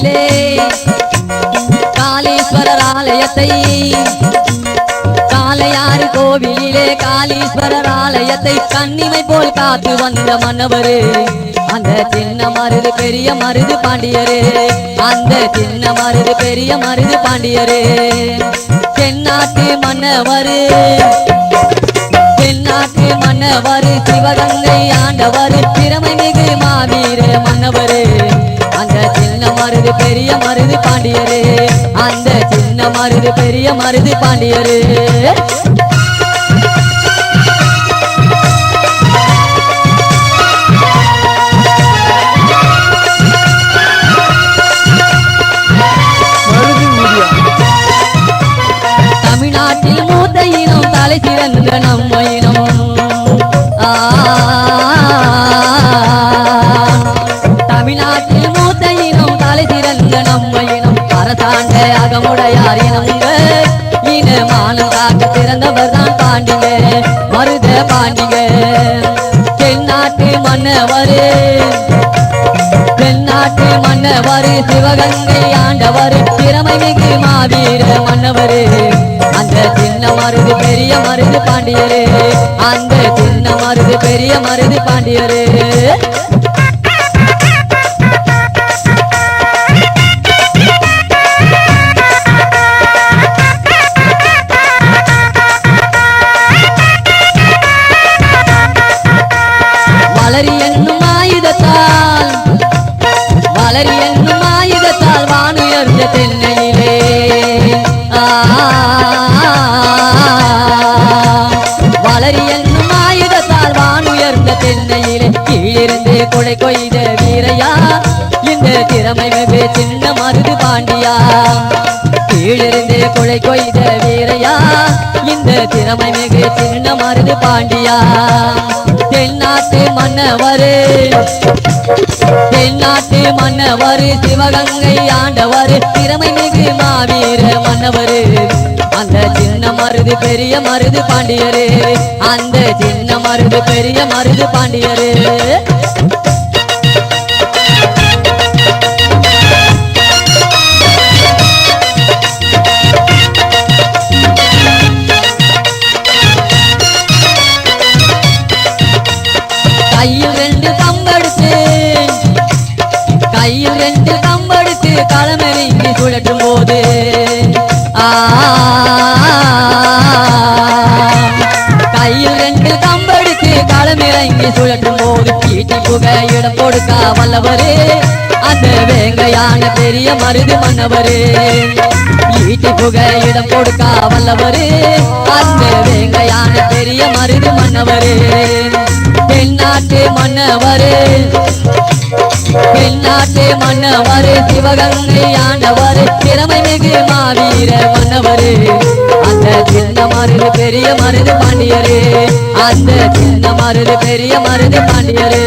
கோவிலிலே காளீஸ்வரர் ஆலயத்தை காளையாறு கோவிலிலே காளீஸ்வரர் ஆலயத்தை கண்ணிமை போல் காத்து வந்த மன்னவரு அந்த சின்ன மருது பெரிய மருது பாண்டியரு அந்த சின்ன மருது பெரிய மருது பாண்டியரு தென்னாட்டு மன்னவரு தென்னாட்டு மன்னவரு சிவகங்கை ஆண்டவர் திறமை மிகு மாவீர மன்னவரு அந்த மருது பெரிய மருது பாண்டியரு. அந்த சின்ன மருது பெரிய மருது பாண்டியரு. இனம் அகமுடையார் இனமுங்க இனமானம் காக்க சிறந்தவர் தான் பாண்டிங்க. மருத பாண்டிங்க. தென்னாட்டு மன்னவர். தென்னாட்டு மன்னவர் சிவகங்கை ஆண்டவர். திறமை மிகு மாவீர மன்னவர். அந்த சின்ன மருது பெரிய மருது பாண்டியரு. அந்த சின்ன மருது பெரிய மருது பாண்டியரு. வளரி என்னும் ஆயுதத்தால் வானுயர்ந்த தென்னையிலே கீழிருந்து கொலை கொய்த வீரையா? இந்த திறமை மிகு சின்ன மருது பாண்டியா? கீழிருந்து கொலை கொய்த வீரையா? இந்த திறமை மிகு சின்ன மருது பாண்டியா? தென்னாட்டு மன்னவரு தென்னாட்டு மன்னவர் சிவகங்கை ஆண்டவர் திறமை மிகு மாவீர மன்னவர். அந்த சின்ன மருது பெரிய மருது பாண்டியரு. அந்த சின்ன மருது பெரிய மருது பாண்டியரு. கையில் ரெண்டு கம்பெடுத்து கையில் ரெண்டு கம்பெடுத்து களமெறிங்கி சுழற்றும் போது கையில் ரெண்டு கம்பெடுத்து களமிறங்கி சுழற்றும் போது கீட்டி புகை இடம் கொடுக்க வல்லவரே. அந்த வேங்கையான பெரிய மருது மன்னவரே. ஈட்டி புகை இடம் கொடுக்க வல்லவரே. அந்த வேங்கையான பெரிய மருது மன்னவரே. தென்னாட்டு மன்னவரே. தென்னாட்டு மன்னவர் சிவகங்கை ஆண்டவர் திறமை மிகு மாவீர மன்னவர் அந்த சின்ன மருது பெரிய மருது பாண்டியரு. அந்த சின்ன மருது பெரிய மருது பாண்டியரு.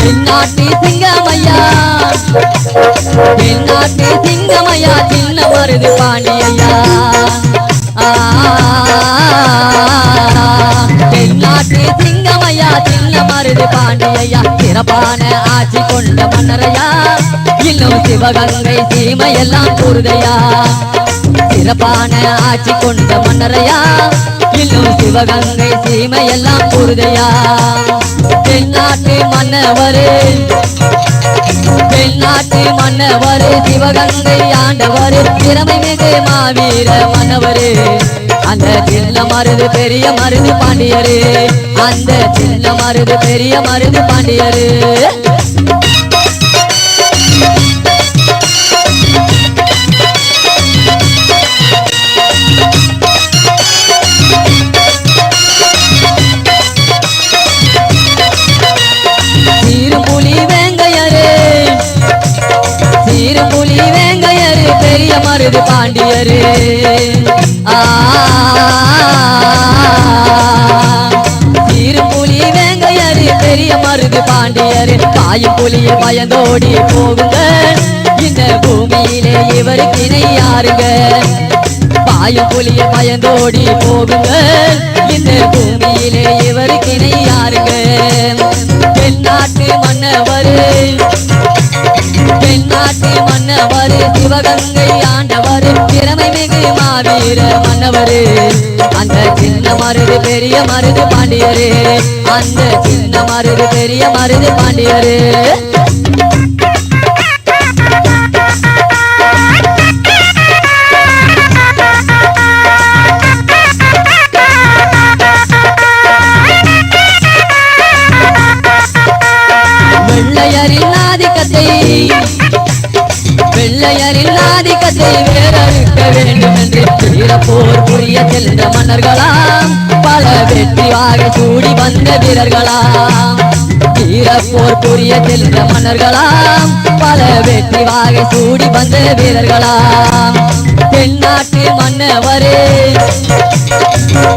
தென்னாட்டு சிங்கமையா தென்னாட்டு சிங்கமையா சின்ன மருது பாண்டியையா? ஆ, தென்னாட்டு சிங்கமையா சின்ன மருது பாண்டியையா? சிறப்பான ஆட்சி கொண்ட மன்னரையா? இன்னும் சிவகங்கை சீமையெல்லாம் கூறுதையா சிறப்பான ஆட்சி கொண்ட மன்னரையா? இன்னும் சிவகங்கை சீமையெல்லாம் கூறுதையா தென்னாட்டு மன்னவரே பெண்ணாட்டு மன்னவர் சிவகங்கை ஆண்டவர் திறமை மிகு மாவீர மன்னவரு. அந்த சின்ன மருது பெரிய மருது பாண்டியரு அந்த சின்ன மருது பெரிய மருது பாண்டியரு. பாண்டியரே ஆ. வேங்கையரு பெரிய மருது பாண்டியரு. பாயும் புலியை பயந்தோடி போகுங்க. இந்த பூமியிலே இவருக்கு இணையாருங்க பாயும் புலிய பயந்தோடி போகுங்க. இந்த பூமியிலே இவருக்கு இணையாருங்க தென்னாட்டு மன்னவர். தென்னாட்டு சிவகங்கை ஆண்டவர் திறமை மிகு மாவீர மன்னவர். அந்த சின்ன மருது பெரிய மருது பாண்டியரு. அந்த சின்ன மருது பெரிய மருது பாண்டியரு. வெள்ளையரின் ஆதிக்கத்தை வெள்ளையரின் ஆதிக்கத்தை வேறறுக்க வேண்டும் என்று வீரப்போர் புரிய சென்ற மன்னர்களாம். பல வெற்றி கூடி வந்த வீரர்களாம். வீரப்போர் புரிய சென்ற மன்னர்களாம். பல வெற்றிவாக சூடி வந்த வீரர்களாம். தென்னாட்டு மன்னவரே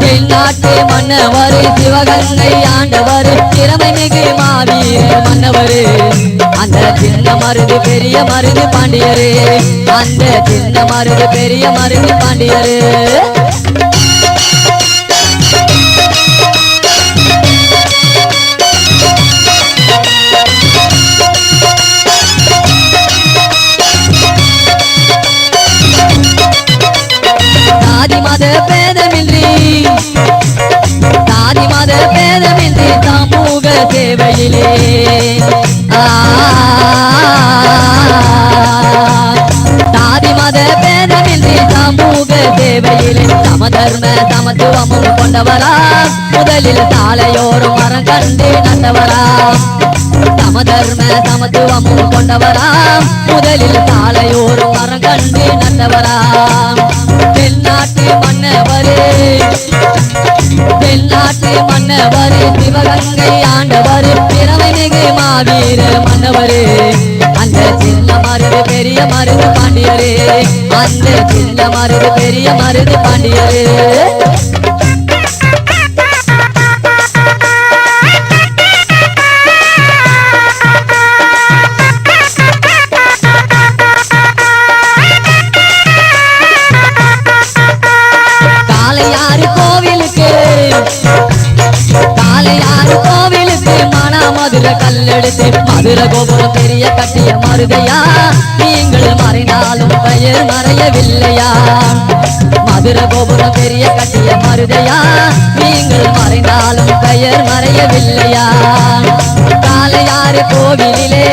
தென்னாட்டு மன்னவர் சிவகங்கை ஆண்டவர் திறமை மிகு மாவீர மன்னவர். அந்த சின்ன மருது பெரிய மருது பாண்டியரு அந்த சின்ன மருது பெரிய மருது பாண்டியரு. தேவையிலே சேவையிலே சாதி மத பேதமின்றி சமூக தேவையிலே சமதர்ம சமத்துவமும் கொண்டவரா முதலில் சாலையோரும் மரம் கண்டு நட்டவரா சமதர்ம சமத்துவமும் கொண்டவரா முதலில் சாலையோரும் மரம் கண்டு நட்டவராம் தென்னாட்டு மன்னவரே தென்னாட்டு சிவகங்கை ஆண்டவர் பிறவை மிகு மாவீர மன்னவரே. அந்த சின்ன மருது பெரிய மருது பாண்டியரே. அந்த சின்ன மருது பெரிய மருது பாண்டியரே. மதுர கல்லெடுத்து மதுர கோபுரம் பெரிய கட்டிய மருதையா? நீங்கள் மறைந்தாலும் பெயர் மறையவில்லையா? மதுர கோபுரம் பெரிய கட்டிய மருதையா? நீங்கள் மறைந்தாலும் பெயர் மறையவில்லையா? காலையாறு கோவிலிலே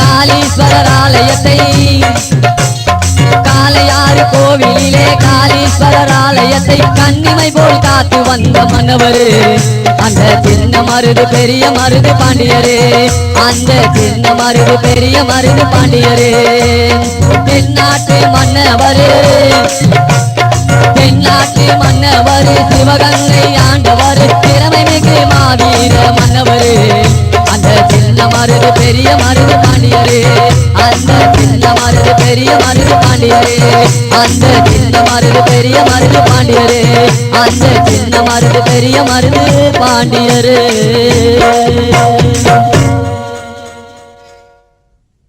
காளீஸ்வரர் ஆலயத்தை கோவிலிலே காலீஸ்வரர் ஆலயத்தை கண்ணிமை போல் காத்து வந்த மன்னவர் அந்த சின்ன மருது பெரிய மருது பாண்டியரே அந்த சின்ன மருது பெரிய மருது பாண்டியரே. தென்னாட்டு மன்னவரே தென்னாட்டு மன்னவர் சிவகங்கை ஆண்டவர் திறமை மிகு மாவீர மன்னவர் அந்த சின்ன மருது பெரிய மருது பாண்டியரே. அந்த சின்ன மருந்து பெரிய மருந்து பாண்டியரே அந்த சின்ன மருந்து பெரிய மருந்து பாண்டியரே.